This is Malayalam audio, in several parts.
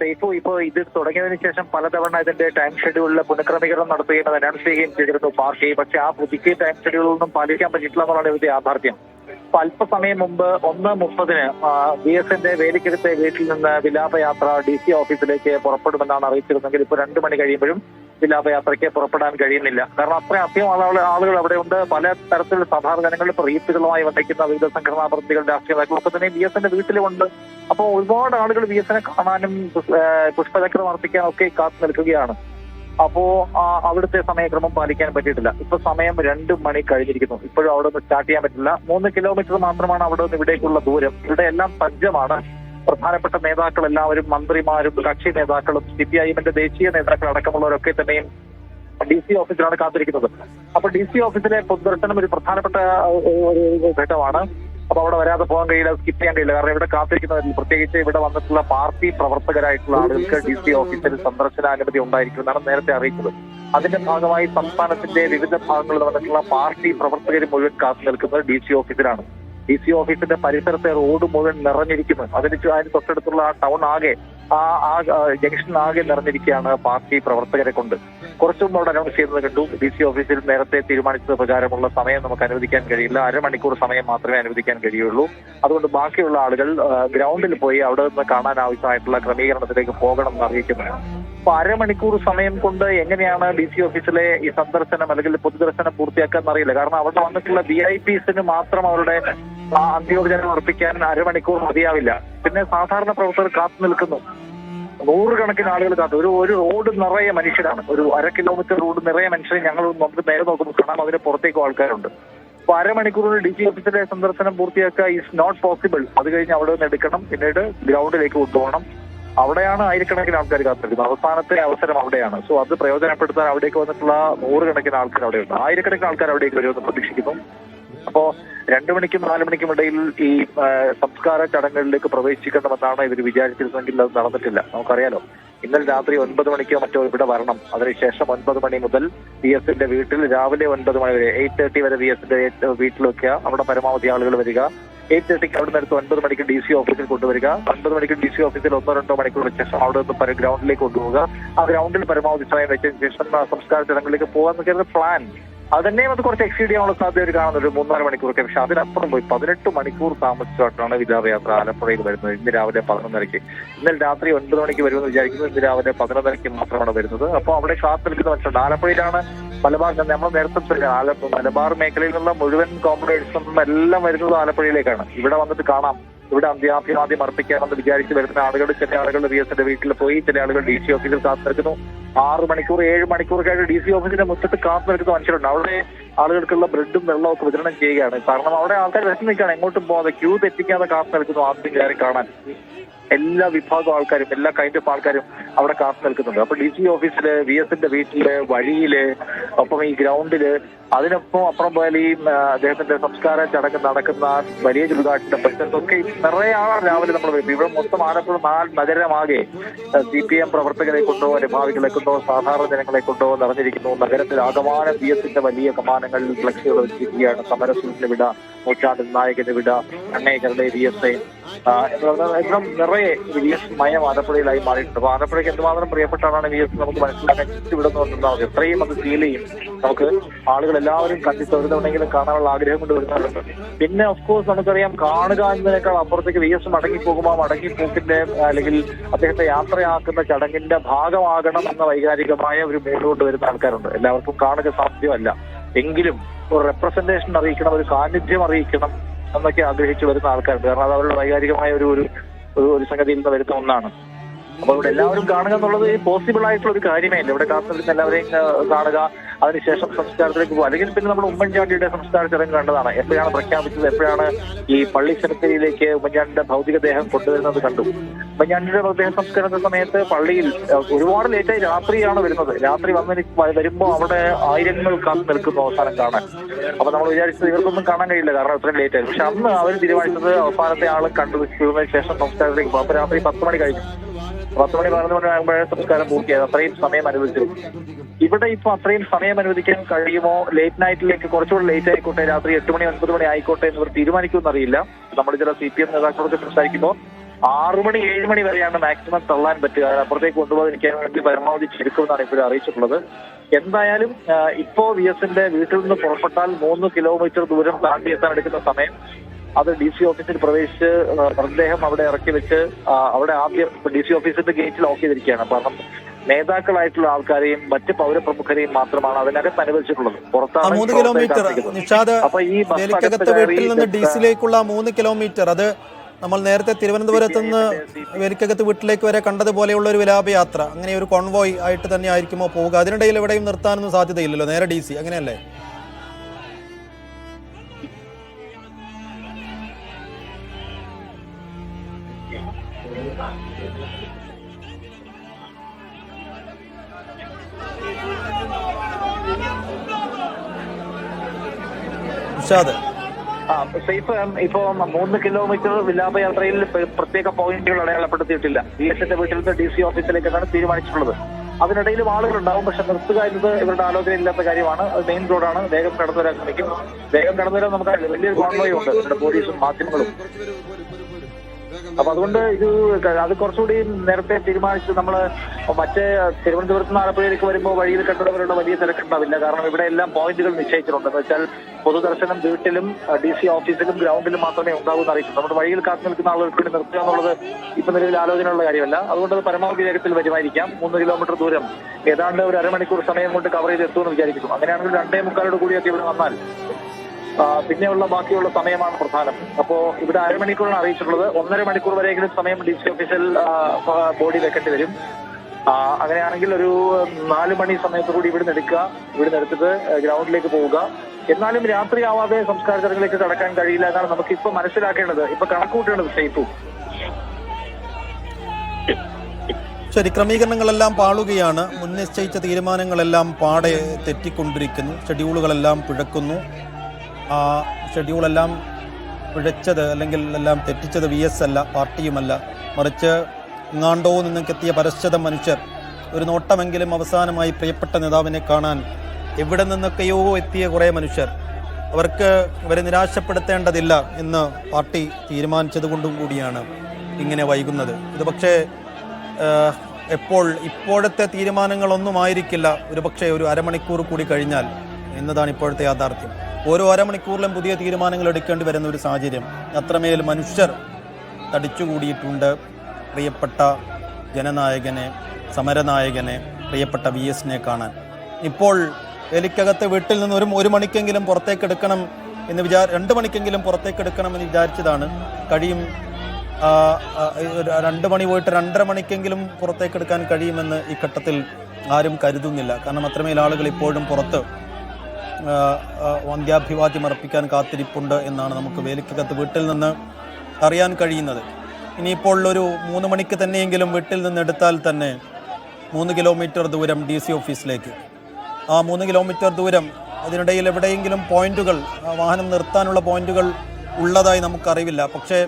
സേഫു ഇപ്പോൾ ഇത് തുടങ്ങിയതിനു ശേഷം പലതവണ ഇതിന്റെ ടൈം ഷെഡ്യൂളിൽ പുനഃക്രമീകരണം നടത്തുകയും അനൗൺസ് ചെയ്യുകയും ചെയ്തിരുന്നു പാർട്ടി പക്ഷെ ആ പുതുക്കിയ ടൈം ഷെഡ്യൂളൊന്നും പാലിക്കാൻ പറ്റിയിട്ടില്ല എന്നുള്ളതാണ് ഇവിടുത്തെ യാഥാർത്ഥ്യം. അല്പസമയം മുമ്പ് ഒന്ന് മുപ്പതിന് ബി എസ് എന്റെ വേലിക്കരുത്തെ വീട്ടിൽ നിന്ന് വിലാപയാത്ര ഡി സി ഓഫീസിലേക്ക് പുറപ്പെടുമെന്നാണ് അറിയിച്ചിരുന്നെങ്കിൽ ഇപ്പൊ രണ്ടു മണി കഴിയുമ്പോഴും വിലാപയാത്രയ്ക്ക് പുറപ്പെടാൻ കഴിയുന്നില്ല. കാരണം അത്രയും അധികം ആളുകൾ ആളുകൾ അവിടെയുണ്ട്. പല തരത്തിലുള്ള സാധാരണ ഇപ്പൊ റീത്തുകളുമായി വന്നിരിക്കുന്ന വിവിധ സംഘടനാ പ്രവർത്തികൾ രാഷ്ട്രീയ നേതാക്കളൊക്കെ തന്നെ ബി എസ് എന്റെ വീട്ടിലുമുണ്ട്. അപ്പോൾ ഒരുപാട് ആളുകൾ ബി എസിനെ കാണാനും പുഷ്പചക്രം അർപ്പിക്കാനും ഒക്കെ കാത്തു നിൽക്കുകയാണ്. അപ്പോ അവിടുത്തെ സമയക്രമം പാലിക്കാൻ പറ്റിയിട്ടില്ല. ഇപ്പൊ സമയം രണ്ട് മണി കഴിഞ്ഞിരിക്കുന്നു. ഇപ്പോഴും അവിടെ നിന്ന് സ്റ്റാർട്ട് ചെയ്യാൻ പറ്റില്ല. മൂന്ന് കിലോമീറ്റർ മാത്രമാണ് അവിടെ നിന്ന് ഇവിടേക്കുള്ള ദൂരം. ഇവിടെ എല്ലാം സജ്ജമാണ് പ്രധാനപ്പെട്ട നേതാക്കൾ എല്ലാവരും മന്ത്രിമാരും കക്ഷി നേതാക്കളും സി പി ഐ എമ്മിന്റെ ദേശീയ നേതാക്കൾ അടക്കമുള്ളവരൊക്കെ തന്നെയും ഡി സി ഓഫീസിലാണ് കാത്തിരിക്കുന്നത്. അപ്പൊ ഡി സി ഓഫീസിലെ പൊതുദർശനം ഒരു പ്രധാനപ്പെട്ട ഒരു ഘട്ടമാണ്. അപ്പൊ അവിടെ വരാതെ പോകാൻ കഴിയില്ല സ്കിപ്പ് ചെയ്യാൻ കഴിയില്ല. കാരണം ഇവിടെ കാത്തിരിക്കുന്നവരിൽ പ്രത്യേകിച്ച് ഇവിടെ വന്നിട്ടുള്ള പാർട്ടി പ്രവർത്തകരായിട്ടുള്ള ആളുകൾക്ക് ഡി സി ഓഫീസിൽ സന്ദർശനാനുമതി ഉണ്ടായിരിക്കുമെന്നാണ് നേരത്തെ അറിയിച്ചത്. അതിന്റെ ഭാഗമായി സംസ്ഥാനത്തിന്റെ വിവിധ ഭാഗങ്ങളിൽ വന്നിട്ടുള്ള പാർട്ടി പ്രവർത്തകർ മുഴുവൻ കാത്തു നിൽക്കുന്നത് ഡി സി ഓഫീസിലാണ്. ഡി സി ഓഫീസിന്റെ പരിസരത്തെ റോഡ് മുഴുവൻ നിറഞ്ഞിരിക്കുന്നു. അതിന് അതിന് തൊട്ടടുത്തുള്ള ആ ടൗൺ ആകെ ആ ആ ജംഗ്ഷൻ ആകെ നിറഞ്ഞിരിക്കുകയാണ് പാർട്ടി പ്രവർത്തകരെ കൊണ്ട്. കുറച്ചു അവിടെ അനൗൺസ് ചെയ്യുന്നത് കണ്ടു. ഡി സി ഓഫീസിൽ നേരത്തെ തീരുമാനിച്ചത് പ്രകാരമുള്ള സമയം നമുക്ക് അനുവദിക്കാൻ കഴിയില്ല. അരമണിക്കൂർ സമയം മാത്രമേ അനുവദിക്കാൻ കഴിയുള്ളൂ. അതുകൊണ്ട് ബാക്കിയുള്ള ആളുകൾ ഗ്രൗണ്ടിൽ പോയി അവിടെ നിന്ന് കാണാൻ ആവശ്യമായിട്ടുള്ള ക്രമീകരണത്തിലേക്ക് പോകണം എന്ന് അറിയിക്കുന്നത് അപ്പൊ അരമണിക്കൂർ സമയം കൊണ്ട് എങ്ങനെയാണ് ഡി സി ഓഫീസിലെ ഈ സന്ദർശനം അല്ലെങ്കിൽ പൊതുദർശനം പൂർത്തിയാക്കാൻ അറിയില്ല. കാരണം അവിടെ വന്നിട്ടുള്ള വി ഐ പിസിന് മാത്രം അവരുടെ ആ അന്ത്യോപചാരം അർപ്പിക്കാൻ അരമണിക്കൂർ മതിയാവില്ല. പിന്നെ സാധാരണ പ്രവർത്തകർ കാത്തു നിൽക്കുന്നു. നൂറുകണക്കിന് ആളുകൾ കാത്തു. ഒരു ഒരു റോഡ് നിറയെ മനുഷ്യരാണ്. ഒരു അര കിലോമീറ്റർ റോഡ് നിറയെ മനുഷ്യരെ ഞങ്ങൾ നമുക്ക് നേരെ നോക്കുമ്പോൾ കാണാം അതിന് പുറത്തേക്കും ആൾക്കാരുണ്ട്. അപ്പൊ അരമണിക്കൂറിൽ ഡി ജി ഓഫീസിലെ സന്ദർശനം പൂർത്തിയാക്കുക ഇസ് നോട്ട് പോസിബിൾ അത് കഴിഞ്ഞ് അവിടെ നിന്ന് എടുക്കണം. പിന്നീട് ഗ്രൗണ്ടിലേക്ക് കൊണ്ടുപോകണം. അവിടെയാണ് ആയിരക്കണക്കിന് ആൾക്കാർ കാത്തിരിക്കുന്നത്. അവസാനത്തെ അവസരം അവിടെയാണ്. സോ അത് പ്രയോജനപ്പെടുത്താൻ അവിടേക്ക് വന്നിട്ടുള്ള നൂറുകണക്കിന് ആൾക്കാർ അവിടെയുണ്ട്. ആയിരക്കണക്കിന് ആൾക്കാർ അവിടേക്ക് വരുമെന്ന് പ്രതീക്ഷിക്കുന്നു. അപ്പോ രണ്ടു മണിക്കും നാലു മണിക്കും ഇടയിൽ ഈ സംസ്കാര ചടങ്ങുകളിലേക്ക് പ്രവേശിക്കണമെന്നാണ് ഇവർ വിചാരിച്ചിരുന്നെങ്കിൽ അത് നടന്നിട്ടില്ല. നമുക്കറിയാലോ. ഇന്നലെ രാത്രി ഒൻപത് മണിക്കോ മറ്റോ ഇവിടെ വരണം. അതിനുശേഷം ഒൻപത് മണി മുതൽ വി എസിന്റെ വീട്ടിൽ രാവിലെ ഒൻപത് മണി വരെ എയ്റ്റ് തേർട്ടി വരെ വി എസിന്റെ വീട്ടിൽ വെക്കുക അവിടെ പരമാവധി ആളുകൾ വരിക. എയ്റ്റ് തേർട്ടിക്ക് അവിടെ നിന്ന് ഒൻപത് മണിക്ക് ഡി സി ഓഫീസിൽ കൊണ്ടുവരിക. ഒൻപത് മണിക്ക് ഡി സി ഓഫീസിൽ ഒന്നോ രണ്ടോ മണിക്കൂർ വെച്ച ശേഷം അവിടെ നിന്ന് ഗ്രൗണ്ടിലേക്ക് കൊണ്ടുപോവുക. ആ ഗ്രൗണ്ടിൽ പരമാവധി സമയം വെച്ചതിന് ശേഷം സംസ്കാര ചടങ്ങുകളിലേക്ക് പോകാൻ പ്ലാൻ അത് തന്നെയും അത് കുറച്ച് എക്സീഡ് ചെയ്യാനുള്ള സാധ്യത കാണുന്നത് ഒരു മൂന്നാൽ മണിക്കൂറൊക്കെ. പക്ഷെ അതിനപ്പുറം പോയി പതിനെട്ട് മണിക്കൂർ താമസിച്ചിട്ടാണ് വിലാപയാത്ര ആലപ്പുഴയിൽ വരുന്നത്. ഇന്ന് രാവിലെ പതിനൊന്നരയ്ക്ക്. ഇന്നലെ രാത്രി ഒൻപത് മണിക്ക് വരുമെന്ന് വിചാരിക്കുന്നു. ഇന്ന് രാവിലെ പതിനൊന്നരയ്ക്ക് മാത്രമാണ് വരുന്നത്. അപ്പോൾ അവിടെ കാത്തിരിക്കുന്ന മനുഷ്യരുണ്ട് ആലപ്പുഴയിലാണ് മലബാർ നമ്മൾ നേരത്തെ പറഞ്ഞ ആലപ്പുഴ മലബാർ മേഖലയിൽ നിന്നുള്ള മുഴുവൻ കോംപ്രേഴ്സും എല്ലാം വരുന്നത് ആലപ്പുഴയിലേക്കാണ്. ഇവിടെ വന്നിട്ട് കാണാം. ഇവിടെ അന്ത്യാഭിവാദ്യം അർപ്പിക്കാമെന്ന് വിചാരിച്ച് വരുന്ന ആളുകൾ ചില ആളുകൾ വി എസിന്റെ വീട്ടിൽ പോയി ചില ആളുകൾ ഡി സി ഓഫീസിൽ കാത്തു നിൽക്കുന്നു. ആറ് മണിക്കൂർ ഏഴ് മണിക്കൂറൊക്കെ ഡി സി ഓഫീസിന്റെ മുറ്റത്ത് കാത്തു നിൽക്കുന്ന മനുഷ്യരുണ്ട്. അവിടെ ആളുകൾക്കുള്ള ബ്രെഡും വെള്ളവും ഒക്കെ വിതരണം ചെയ്യുകയാണ്. കാരണം അവിടെ ആൾക്കാർ വിഷം നിൽക്കുകയാണ്. എങ്ങോട്ടും പോകാതെ ക്യൂ തെറ്റിക്കാതെ കാത്തു നിൽക്കുന്നു ആദ്യം കയറി കാണാൻ. എല്ലാ വിഭാഗം ആൾക്കാരും എല്ലാ കൈൻഡ് ഓഫ് ആൾക്കാരും അവിടെ കാത്തു നിൽക്കുന്നുണ്ട് അപ്പൊ ഡി സി ഓഫീസിൽ വി എസിന്റെ വീട്ടിൽ വഴിയിൽ ഒപ്പം ഈ ഗ്രൗണ്ടിൽ അതിനൊപ്പം അപ്പുറം പോയാൽ ഈ അദ്ദേഹത്തിന്റെ സംസ്കാര ചടങ്ങ് നടക്കുന്ന വലിയ ചുടുകാട്ടിന്റെ പരിസരത്തൊക്കെ ഒക്കെ നിറയെ ആളാണ് രാവിലെ നമ്മൾ വരുന്നത്. ഇവിടെ മൊത്തം ആലപ്പുഴ നാല് നഗരമാകെ സി പി എം പ്രവർത്തകരെ കൊണ്ടോ അനുഭാവികളെ കൊണ്ടോ സാധാരണ ജനങ്ങളെ കൊണ്ടോ നിറഞ്ഞിരിക്കുന്നു. നഗരത്തിൽ ആകമാനം വി എസിന്റെ വലിയ കമാനങ്ങളിൽ ഫ്ലക്സുകൾ വെച്ചിരിക്കുകയാണ്. സമരസൂരിന് വിട നൂറ്റാണ്ടിൽ നായകന്റെ വിട അണ്ണേക്കരുടെ വി എസ് ഐ എന്നും നിറയെ വി എസ് മയം ആലപ്പുഴയിലായി മാറിയിട്ടുണ്ട്. അപ്പൊ ആലപ്പുഴയ്ക്ക് എന്തുമാത്രം പ്രിയപ്പെട്ടാണ് വി എസ് നമുക്ക് മനസ്സിലാക്കാൻ ചുറ്റും ഇവിടെ നിന്ന് എത്രയും അത് ഫീൽ ചെയ്യും. നമുക്ക് ആളുകൾ എല്ലാവരും കണ്ടിട്ട് ഒരു കാണാനുള്ള ആഗ്രഹം കൊണ്ട് വരുന്നുണ്ട് പിന്നെ ഓഫ് കോഴ്സ് നമുക്കറിയാം കാണുക എന്നതിനേക്കാൾ അപ്പുറത്തേക്ക് വി എസ് മടങ്ങി പോകുമ്പോൾ മടങ്ങിപ്പോക്കിന്റെ അല്ലെങ്കിൽ അദ്ദേഹത്തെ യാത്രയാക്കുന്ന ചടങ്ങിന്റെ ഭാഗമാകണം എന്ന വൈകാരികമായ ഒരു മേലോട്ട് വരുന്ന ആൾക്കാരുണ്ട്. എല്ലാവർക്കും കാണുക സാധ്യമല്ല. എങ്കിലും ഒരു റെപ്രസെന്റേഷൻ അറിയിക്കണം ഒരു സാന്നിധ്യം അറിയിക്കണം എന്നൊക്കെ ആഗ്രഹിച്ചു വരുന്ന ആൾക്കാരുണ്ട്. കാരണം അത് അവരുടെ വൈകാരികമായ ഒരു ഒരു ഒരു- സംഗതിയിൽ നിന്ന് വരുന്ന ഒന്നാണ്. അപ്പൊ ഇവിടെ എല്ലാവരും കാണുക എന്നുള്ളത് പോസിബിൾ ആയിട്ടുള്ള ഒരു കാര്യമേ അല്ല. ഇവിടെ കാത്തിരുന്ന് എല്ലാവരെയും കാണുക അതിനുശേഷം സംസ്കാരത്തിലേക്ക് പോകും അല്ലെങ്കിൽ പിന്നെ നമ്മൾ ഉമ്മൻചാണ്ടിയുടെ സംസ്കാര ചടങ്ങ് കണ്ടതാണ്. എപ്പോഴാണ് പ്രഖ്യാപിച്ചത്? എപ്പോഴാണ് ഈ പള്ളി സെമിത്തേരിയിലേക്ക് ഉമ്മൻചാണ്ടിയുടെ ഭൗതികദേഹം കൊണ്ടുവരുന്നത് കണ്ടു? ഉമ്മൻചാണ്ടിയുടെ മൃതദേഹ സംസ്കാരത്തെ സമയത്ത് പള്ളിയിൽ ഒരുപാട് ലേറ്റായി രാത്രിയാണ് വരുന്നത്. രാത്രി വന്നതിന് വരുമ്പോൾ അവിടെ ആയിരങ്ങൾ കാത്തു നിൽക്കുന്നു അവസാനം കാണാൻ. അപ്പൊ നമ്മൾ വിചാരിച്ചത് ഇവർക്കൊന്നും കാണാൻ കഴിയില്ല കാരണം അത്രയും ലേറ്റ് ആയി. പക്ഷെ അന്ന് അവർ തീരുമാനിച്ചത് അവസാനത്തെ ആൾ കണ്ടു തീർന്നതിന് ശേഷം സംസ്കാരത്തിലേക്ക് പോകും അപ്പൊ രാത്രി പത്ത് മണി കഴിഞ്ഞു. പത്ത് മണി പതിനൊന്ന് മണി ആകുമ്പോഴേ സംസ്കാരം പൂർത്തിയായത് അത്രയും സമയം അനുവദിച്ചു ഇവിടെ ഇപ്പൊ അത്രയും സമയം അനുവദിക്കാൻ കഴിയുമോ? ലേറ്റ് നൈറ്റിലേക്ക് കുറച്ചുകൂടി ലേറ്റ് ആയിക്കോട്ടെ രാത്രി എട്ട് മണി ഒൻപത് മണി ആയിക്കോട്ടെ എന്നിവർ തീരുമാനിക്കുമെന്ന് അറിയില്ല. നമ്മൾ ചില സി പി എം നേതാക്കളോട് സംസാരിക്കുമ്പോൾ ആറു മണി ഏഴ് മണി വരെയാണ് മാക്സിമം തള്ളാൻ പറ്റുക. അപ്പുറത്തേക്ക് കൊണ്ടുപോകാതിരിക്കാൻ വേണ്ടി പരമാവധി ചുരുക്കുമെന്നാണ് ഇപ്പോഴും അറിയിച്ചിട്ടുള്ളത്. എന്തായാലും ഇപ്പോ വി എസിന്റെ വീട്ടിൽ നിന്ന് പുറപ്പെട്ടാൽ മൂന്ന് കിലോമീറ്റർ ദൂരം താണ്ടി എത്താൻ എടുക്കുന്ന സമയം അത് ഡി സി ഓഫീസിൽ പ്രവേശിച്ച് മൃതദേഹം അവിടെ ഇറക്കി വെച്ച് അവിടെ ആദ്യം ഡി സി ഓഫീസിന്റെ ഗേറ്റ് ലോക്ക് ചെയ്തിരിക്കുകയാണ്. കാരണം നേതാക്കളായിട്ടുള്ള ആൾക്കാരെയും മറ്റ് പൗരപ്രമുഖരെയും മാത്രമാണ് അതിനകത്ത് അനുവദിച്ചിട്ടുള്ളത്. പുറത്താണ് മൂന്ന് കിലോമീറ്റർ. നിഷാദ് അപ്പൊ ഈ വീട്ടിൽ നിന്ന് ബസ് ഡി മൂന്ന് കിലോമീറ്റർ അത് നമ്മൾ നേരത്തെ തിരുവനന്തപുരത്ത് നിന്ന് വേലിക്കകത്ത് വീട്ടിലേക്ക് വരെ കണ്ടതുപോലെയുള്ള ഒരു വിലാപയാത്ര. അങ്ങനെ ഒരു കോൺവോയ് ആയിട്ട് തന്നെ ആയിരിക്കുമോ പോവുക? അതിനിടയിൽ എവിടെയും നിർത്താനൊന്നും സാധ്യതയില്ലല്ലോ നേരെ ഡി സി അങ്ങനെയല്ലേ? നിഷാദ് ആ സേഫ് ഇപ്പോ മൂന്ന് കിലോമീറ്റർ വിലാപയാത്രയിൽ പ്ര- പ്രത്യേക പോയിന്റുകൾ അടയാളപ്പെടുത്തിയിട്ടില്ല. ബി എസിന്റെ വീട്ടിൽ നിന്ന് ഡി സി ഓഫീസിലേക്കാണ് തീരുമാനിച്ചിട്ടുള്ളത്. അതിനിടയിലും ആളുകൾ ഉണ്ടാവും പക്ഷെ നിർത്തുക എന്നത് ഇവരുടെ ആലോചനയില്ലാത്ത കാര്യമാണ്. അത് മെയിൻ റോഡാണ് വേഗം കടന്നു വരാൻ ശ്രമിക്കും. വേഗം കടന്നു വരാൻ നമുക്ക് വലിയൊരു കോൺവോയുണ്ട് ഉണ്ട്. പോലീസും മാധ്യമങ്ങളും. അപ്പൊ അതുകൊണ്ട് ഇത് അത് കുറച്ചുകൂടി നേരത്തെ തീരുമാനിച്ച് നമ്മൾ മറ്റേ തിരുവനന്തപുരത്ത് നിന്ന് ആലപ്പുഴയിലേക്ക് വരുമ്പോൾ വഴിയിൽ കണ്ടവരുടെ വലിയ തിരക്കുണ്ടാവില്ല കാരണം ഇവിടെ എല്ലാം പോയിന്റുകൾ നിശ്ചയിച്ചിട്ടുണ്ട്. എന്ന് വെച്ചാൽ പൊതുദർശനം വീട്ടിലും ഡി സി ഓഫീസിലും ഗ്രൗണ്ടിലും മാത്രമേ ഉണ്ടാവൂ എന്ന് അറിയിച്ചു നമ്മുടെ വഴിയിൽ കാത്തു നിൽക്കുന്ന ആളുകൾക്ക് വേണ്ടി നിർത്തുക എന്നുള്ളത് ഇപ്പൊ നിലവിൽ ആലോചനയുള്ള കാര്യമല്ല. അതുകൊണ്ട് അത് പരമാവധി വേഗത്തിൽ വരുമായിരിക്കാം. മൂന്ന് കിലോമീറ്റർ ദൂരം. ഏതാണ്ട് ഒരു അരമണിക്കൂർ സമയം കൊണ്ട് കവർ ചെയ്ത് എത്തുമെന്ന് വിചാരിക്കുന്നു. അങ്ങനെയാണെങ്കിൽ രണ്ടേ മുക്കാലോട് കൂടിയൊക്കെ ഇവിടെ വന്നാൽ പിന്നെയുള്ള ബാക്കിയുള്ള സമയമാണ് പ്രധാനം. അപ്പോ ഇവിടെ അരമണിക്കൂറാണ് അറിയിച്ചിട്ടുള്ളത്. ഒന്നര മണിക്കൂർ വരെയെങ്കിലും സമയം ഡി സി ഓഫീസിൽ ബോഡി വെക്കേണ്ടി വരും. അങ്ങനെയാണെങ്കിൽ ഒരു നാല് മണി സമയത്ത് കൂടി ഇവിടുന്ന് എടുക്കുക. ഇവിടുന്ന് എടുത്തിട്ട് ഗ്രൗണ്ടിലേക്ക് പോവുക. എന്നാലും രാത്രി ആവാതെ സംസ്കാര ചടങ്ങിലേക്ക് കടക്കാൻ കഴിയില്ല എന്നാണ് നമുക്ക് ഇപ്പൊ മനസ്സിലാക്കേണ്ടത്. ഇപ്പൊ കണക്കൂട്ടേണ്ടത് സേഫു ശരി ക്രമീകരണങ്ങളെല്ലാം പാളുകയാണ്. മുൻനിശ്ചയിച്ച തീരുമാനങ്ങളെല്ലാം പാടെ തെറ്റിക്കൊണ്ടിരിക്കുന്നു. ഷെഡ്യൂളുകളെല്ലാം പിഴക്കുന്നു. ആ ഷെഡ്യൂളെല്ലാം പിഴച്ചത് അല്ലെങ്കിൽ എല്ലാം തെറ്റിച്ചത് വി എസ് അല്ല പാർട്ടിയുമല്ല. മറിച്ച് ഇങ്ങാണ്ടോ നിന്നൊക്കെത്തിയ പരശ്ചത മനുഷ്യർ ഒരു നോട്ടമെങ്കിലും അവസാനമായി പ്രിയപ്പെട്ട നേതാവിനെ കാണാൻ എവിടെ നിന്നൊക്കെയോ എത്തിയ കുറേ മനുഷ്യർ. അവർക്ക് ഇവരെ നിരാശപ്പെടുത്തേണ്ടതില്ല എന്ന് പാർട്ടി തീരുമാനിച്ചത് കൊണ്ടും കൂടിയാണ് ഇങ്ങനെ വൈകുന്നത്. ഇത് പക്ഷേ എപ്പോൾ ഇപ്പോഴത്തെ തീരുമാനങ്ങളൊന്നും ആയിരിക്കില്ല. ഒരുപക്ഷെ ഒരു അരമണിക്കൂർ കൂടി കഴിഞ്ഞാൽ എന്നതാണ് ഇപ്പോഴത്തെ യാഥാർത്ഥ്യം. ഓരോ അരമണിക്കൂറിലും പുതിയ തീരുമാനങ്ങൾ എടുക്കേണ്ടി വരുന്ന ഒരു സാഹചര്യം. അത്രമേൽ മനുഷ്യർ തടിച്ചുകൂടിയിട്ടുണ്ട്. പ്രിയപ്പെട്ട ജനനായകനെ സമരനായകനെ പ്രിയപ്പെട്ട വി എസിനെ കാണാൻ. ഇപ്പോൾ എലിക്കകത്ത് വീട്ടിൽ നിന്ന് ഒരു ഒരു മണിക്കെങ്കിലും പുറത്തേക്ക് എടുക്കണം എന്ന് വിചാ രണ്ട് മണിക്കെങ്കിലും പുറത്തേക്ക് എടുക്കണം എന്ന് വിചാരിച്ചതാണ്. കഴിയും രണ്ട് മണി പോയിട്ട് രണ്ടര മണിക്കെങ്കിലും പുറത്തേക്ക് എടുക്കാൻ കഴിയുമെന്ന് ഈ ഘട്ടത്തിൽ ആരും കരുതുന്നില്ല. കാരണം അത്രമേൽ ആളുകൾ ഇപ്പോഴും പുറത്ത് വന്ധ്യാഭിവാദ്യം അർപ്പിക്കാൻ കാത്തിരിപ്പുണ്ട് എന്നാണ് നമുക്ക് വേലിക്കകത്ത് വീട്ടിൽ നിന്ന് അറിയാൻ കഴിയുന്നത്. ഇനിയിപ്പോൾ ഒരു മൂന്ന് മണിക്ക് തന്നെയെങ്കിലും വീട്ടിൽ നിന്ന് എടുത്താൽ തന്നെ മൂന്ന് കിലോമീറ്റർ ദൂരം ഡി സി ഓഫീസിലേക്ക്. ആ മൂന്ന് കിലോമീറ്റർ ദൂരം അതിനിടയിൽ എവിടെയെങ്കിലും പോയിന്റുകൾ വാഹനം നിർത്താനുള്ള പോയിന്റുകൾ ഉള്ളതായി നമുക്കറിവില്ല. പക്ഷേ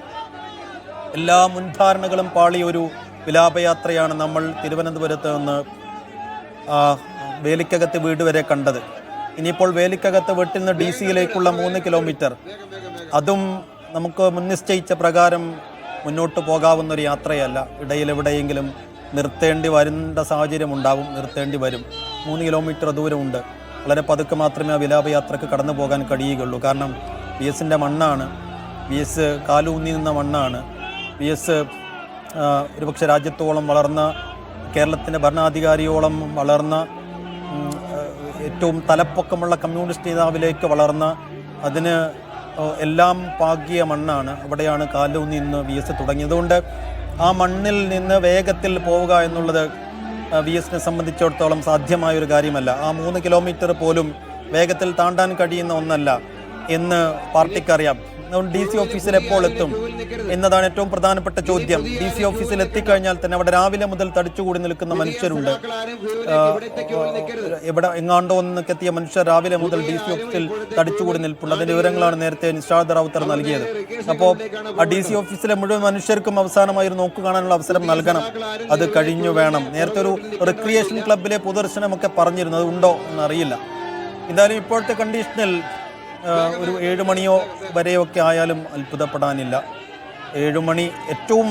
എല്ലാ മുൻധാരണകളും പാളിയ ഒരു വിലാപയാത്രയാണ് നമ്മൾ തിരുവനന്തപുരത്ത് നിന്ന് വേലിക്കകത്ത് വീട് വരെ കണ്ടത്. ഇനിയിപ്പോൾ വേലിക്കകത്ത് വീട്ടിൽ നിന്ന് ഡി സിയിലേക്കുള്ള മൂന്ന് കിലോമീറ്റർ. അതും നമുക്ക് മുൻനിശ്ചയിച്ച പ്രകാരം മുന്നോട്ട് പോകാവുന്നൊരു യാത്രയല്ല. ഇടയിൽ എവിടെയെങ്കിലും നിർത്തേണ്ടി വരേണ്ട സാഹചര്യം ഉണ്ടാവും നിർത്തേണ്ടി വരും. മൂന്ന് കിലോമീറ്റർ ദൂരമുണ്ട്. വളരെ പതുക്കെ മാത്രമേ ആ വിലാപയാത്രക്ക് കടന്നു പോകാൻ കഴിയുകയുള്ളൂ. കാരണം വി എസിന്റെ മണ്ണാണ്. വി എസ് കാലൂന്നി നിന്ന മണ്ണാണ്. വി എസ് ഒരുപക്ഷെ രാജ്യത്തോളം വളർന്ന കേരളത്തിന്റെ ഭരണാധികാരിയോളം വളർന്ന ഏറ്റവും തലപ്പൊക്കമുള്ള കമ്മ്യൂണിസ്റ്റ് നേതാവിലേക്ക് വളർന്ന അതിന് എല്ലാം പാകിയ മണ്ണാണ്. അവിടെയാണ് കാലൂന്നി നിന്ന് വി എസ് തുടങ്ങിയതുകൊണ്ട് ആ മണ്ണിൽ നിന്ന് വേഗത്തിൽ പോവുക എന്നുള്ളത് വി എസിനെ സംബന്ധിച്ചിടത്തോളം സാധ്യമായ ഒരു കാര്യമല്ല. ആ മൂന്ന് കിലോമീറ്റർ പോലും വേഗത്തിൽ താണ്ടാൻ കഴിയുന്ന ഒന്നല്ല എന്ന് പാർട്ടിക്കറിയാം. ഡി സി ഓഫീസിൽ എപ്പോൾ എത്തും? എന്നതാണ് ഏറ്റവും പ്രധാനപ്പെട്ട ചോദ്യം. ഡി സി ഓഫീസിൽ എത്തിക്കഴിഞ്ഞാൽ തന്നെ അവിടെ രാവിലെ മുതൽ തടിച്ചുകൂടി നിൽക്കുന്ന മനുഷ്യരുണ്ട്. എവിടെ എങ്ങാണ്ടോ ഒന്നൊക്കെ എത്തിയ മനുഷ്യർ രാവിലെ മുതൽ ഡി സി ഓഫീസിൽ തടിച്ചുകൂടി നിൽപ്പുണ്ട്. അതിന്റെ വിവരങ്ങളാണ് നേരത്തെ നിഷാദ് റാവുത്തർ നൽകിയത്. അപ്പോ ആ ഡി സി ഓഫീസിലെ മുഴുവൻ മനുഷ്യർക്കും അവസാനമായി ഒരു നോക്കു കാണാനുള്ള അവസരം നൽകണം. അത് കഴിഞ്ഞു വേണം. നേരത്തെ ഒരു റിക്രിയേഷൻ ക്ലബിലെ പൊതുദർശനമൊക്കെ പറഞ്ഞിരുന്നു. അത് ഉണ്ടോ എന്നറിയില്ല. എന്തായാലും ഇപ്പോഴത്തെ കണ്ടീഷനിൽ ഒരു ഏഴ് മണിയോ വരെയൊക്കെ ആയാലും അത്ഭുതപ്പെടാനില്ല. ഏഴുമണി ഏറ്റവും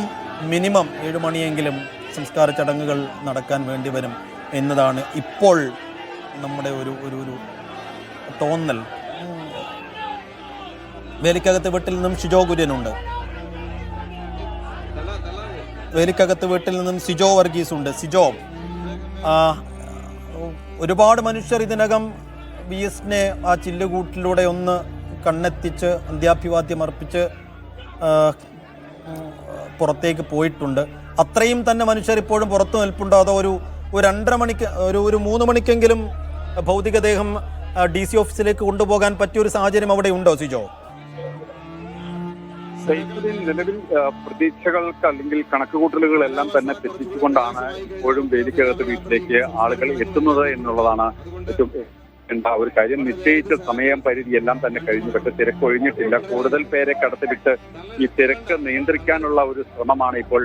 മിനിമം ഏഴ് മണിയെങ്കിലും സംസ്കാര ചടങ്ങുകൾ നടക്കാൻ വേണ്ടി വരും എന്നതാണ് ഇപ്പോൾ നമ്മുടെ ഒരു ഒരു ഒരു തോന്നൽ. വേലിക്കകത്ത് വീട്ടിൽ നിന്നും ഷിജോ കുര്യനുണ്ട്. വേലിക്കകത്ത് വീട്ടിൽ നിന്നും സിജോ വർഗീസ് ഉണ്ട് സിജോ ഒരുപാട് മനുഷ്യർ ഇതിനകം ബി എസിനെ ആ ചില്ലുകൂട്ടിലൂടെ ഒന്ന് കണ്ണെത്തിച്ച് അന്ത്യാഭിവാദ്യം അർപ്പിച്ച് പുറത്തേക്ക് പോയിട്ടുണ്ട്. അത്രയും തന്നെ മനുഷ്യർ ഇപ്പോഴും പുറത്തു നിൽപ്പുണ്ടോ. അതോ ഒരു ഒരു രണ്ടര മണിക്ക് ഒരു ഒരു മൂന്ന് മണിക്കെങ്കിലും ഭൗതികദേഹം ഡി സി ഓഫീസിലേക്ക് കൊണ്ടുപോകാൻ പറ്റിയ ഒരു സാഹചര്യം അവിടെ ഉണ്ടോ സിജോ? സൈഫുദ്ദീൻ നിലവിൽ പ്രതീക്ഷകൾക്ക് അല്ലെങ്കിൽ കണക്കുകൂട്ടലുകളെല്ലാം തന്നെ തെറ്റിച്ചുകൊണ്ടാണ് ഇപ്പോഴും വേദിക്കകത്ത് വീട്ടിലേക്ക് ആളുകൾ എത്തുന്നത് എന്നുള്ളതാണ് ഏറ്റവും എന്താ ഒരു കാര്യം നിശ്ചയിച്ച സമയം പരിധി എല്ലാം തന്നെ കഴിഞ്ഞു. പക്ഷെ തിരക്ക് ഒഴിഞ്ഞിട്ടില്ല. കൂടുതൽ പേരെ കടത്തിവിട്ട് ഈ തിരക്ക് നിയന്ത്രിക്കാനുള്ള ഒരു ശ്രമമാണ് ഇപ്പോൾ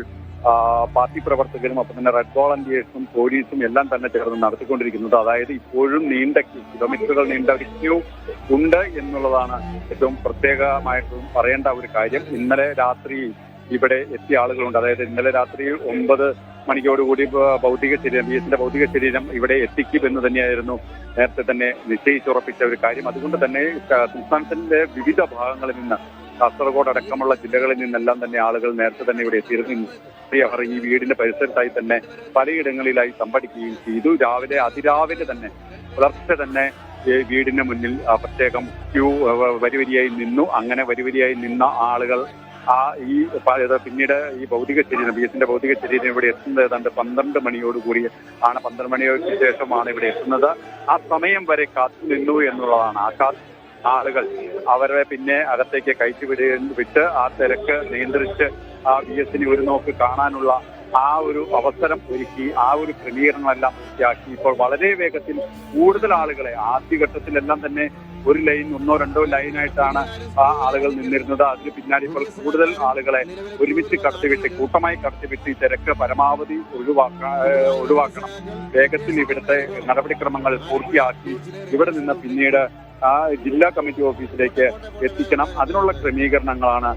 പാർട്ടി പ്രവർത്തകരും ഒപ്പം തന്നെ റെഡ് വോളണ്ടിയേഴ്സും പോലീസും എല്ലാം തന്നെ ചേർന്ന് നടത്തിക്കൊണ്ടിരിക്കുന്നത്. അതായത് ഇപ്പോഴും നീണ്ട കിലോമീറ്ററുകൾ നീണ്ട ഒരു ക്യൂ ഉണ്ട് എന്നുള്ളതാണ് ഏറ്റവും പ്രത്യേകമായിട്ടും പറയേണ്ട ഒരു കാര്യം. ഇന്നലെ രാത്രി ഇവിടെ എത്തിയ ആളുകളുണ്ട്. അതായത് ഇന്നലെ രാത്രി ഒമ്പത് മണിക്കോടുകൂടി ഭൗതിക ശരീരം ബി എസിന്റെ ഭൗതിക ശരീരം ഇവിടെ എത്തിക്കും എന്ന് തന്നെയായിരുന്നു നേരത്തെ തന്നെ നിശ്ചയിച്ചുറപ്പിച്ച ഒരു കാര്യം. അതുകൊണ്ട് തന്നെ സംസ്ഥാനത്തിന്റെ വിവിധ ഭാഗങ്ങളിൽ നിന്ന് കാസർഗോഡ് അടക്കമുള്ള ജില്ലകളിൽ നിന്നെല്ലാം തന്നെ ആളുകൾ നേരത്തെ തന്നെ ഇവിടെ എത്തിയിരുന്നു. അവർ ഈ വീടിന്റെ പരിസരത്തായി തന്നെ പലയിടങ്ങളിലായി സംഭടിക്കുകയും ചെയ്തു. രാവിലെ അതിരാവിലെ തന്നെ പുലർച്ചെ തന്നെ വീടിന് മുന്നിൽ പ്രത്യേകം ക്യൂ വരിവരിയായി വരി വരിയായി നിന്നു. അങ്ങനെ വരിവരിയായി നിന്ന ആളുകൾ ആ ഈ പിന്നീട് ഈ ഭൗതിക ശരീരം ബി എസിന്റെ ഭൗതിക ശരീരം ഇവിടെ എത്തുന്നത് ഏതാണ്ട് പന്ത്രണ്ട് മണിയോടുകൂടി ആണ്. പന്ത്രണ്ട് മണിയോടു ശേഷമാണ് ഇവിടെ എത്തുന്നത്. ആ സമയം വരെ കാത്തു നിന്നു എന്നുള്ളതാണ്. ആ കാ ആളുകൾ അവരെ പിന്നെ അകത്തേക്ക് കയറ്റി വിട വിട്ട് ആ തിരക്ക് നിയന്ത്രിച്ച് ആ ബി എസിനെ ഒരു നോക്ക് കാണാനുള്ള ആ ഒരു അവസരം ഒരുക്കി ആ ഒരു ക്രമീകരണമെല്ലാം പൂർത്തിയാക്കി ഇപ്പോൾ വളരെ വേഗത്തിൽ കൂടുതൽ ആളുകളെ ആദ്യഘട്ടത്തിലെല്ലാം തന്നെ ഒരു ലൈൻ ഒന്നോ രണ്ടോ ലൈനായിട്ടാണ് ആ ആളുകൾ നിന്നിരുന്നത്. അതിന് പിന്നാലെ ഇപ്പോൾ കൂടുതൽ ആളുകളെ ഒരുമിച്ച് കടത്തിവിട്ട് കൂട്ടമായി കടത്തിവിട്ട് ഈ തിരക്ക് പരമാവധി ഒഴിവാക്ക ഒഴിവാക്കണം. വേഗത്തിൽ ഇവിടുത്തെ നടപടിക്രമങ്ങൾ പൂർത്തിയാക്കി ഇവിടെ നിന്ന് പിന്നീട് ആ ജില്ലാ കമ്മിറ്റി ഓഫീസിലേക്ക് എത്തിക്കണം. അതിനുള്ള ക്രമീകരണങ്ങളാണ്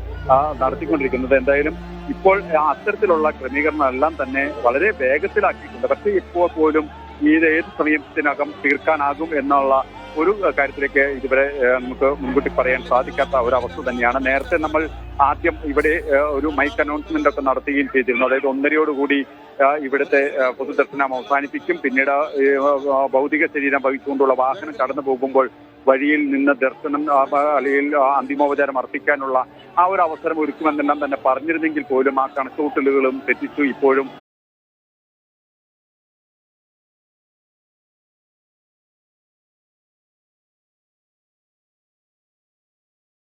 നടത്തിക്കൊണ്ടിരിക്കുന്നത്. എന്തായാലും ഇപ്പോൾ അത്തരത്തിലുള്ള ക്രമീകരണങ്ങളെല്ലാം തന്നെ വളരെ വേഗത്തിലാക്കിയിട്ടുണ്ട്. പക്ഷേ ഇപ്പോൾ പോലും ഇത് ഏത് സമയത്തിനകം തീർക്കാനാകും എന്നുള്ള ഒരു കാര്യത്തിലേക്ക് ഇതുവരെ നമുക്ക് മുൻകൂട്ടി പറയാൻ സാധിക്കാത്ത ഒരവസ്ഥ തന്നെയാണ്. നേരത്തെ നമ്മൾ ആദ്യം ഇവിടെ ഒരു മൈക്ക് അനൗൺസ്മെന്റ് ഒക്കെ നടത്തുകയും ചെയ്തിരുന്നു. അതായത് ഒന്നരയോടുകൂടി ഇവിടുത്തെ പൊതുദർശനം അവസാനിപ്പിക്കും. പിന്നീട് ഭൗതിക ശരീരം വഹിച്ചുകൊണ്ടുള്ള വാഹനം കടന്നു പോകുമ്പോൾ വഴിയിൽ നിന്ന് ദർശനം അല്ലെങ്കിൽ അന്തിമോപചാരം അർപ്പിക്കാനുള്ള ആ ഒരു അവസരം ഒരുക്കുമെന്നെല്ലാം തന്നെ പറഞ്ഞിരുന്നെങ്കിൽ പോലും ആ കണക്കുകൂട്ടലുകളും തെറ്റിച്ചു. ഇപ്പോഴും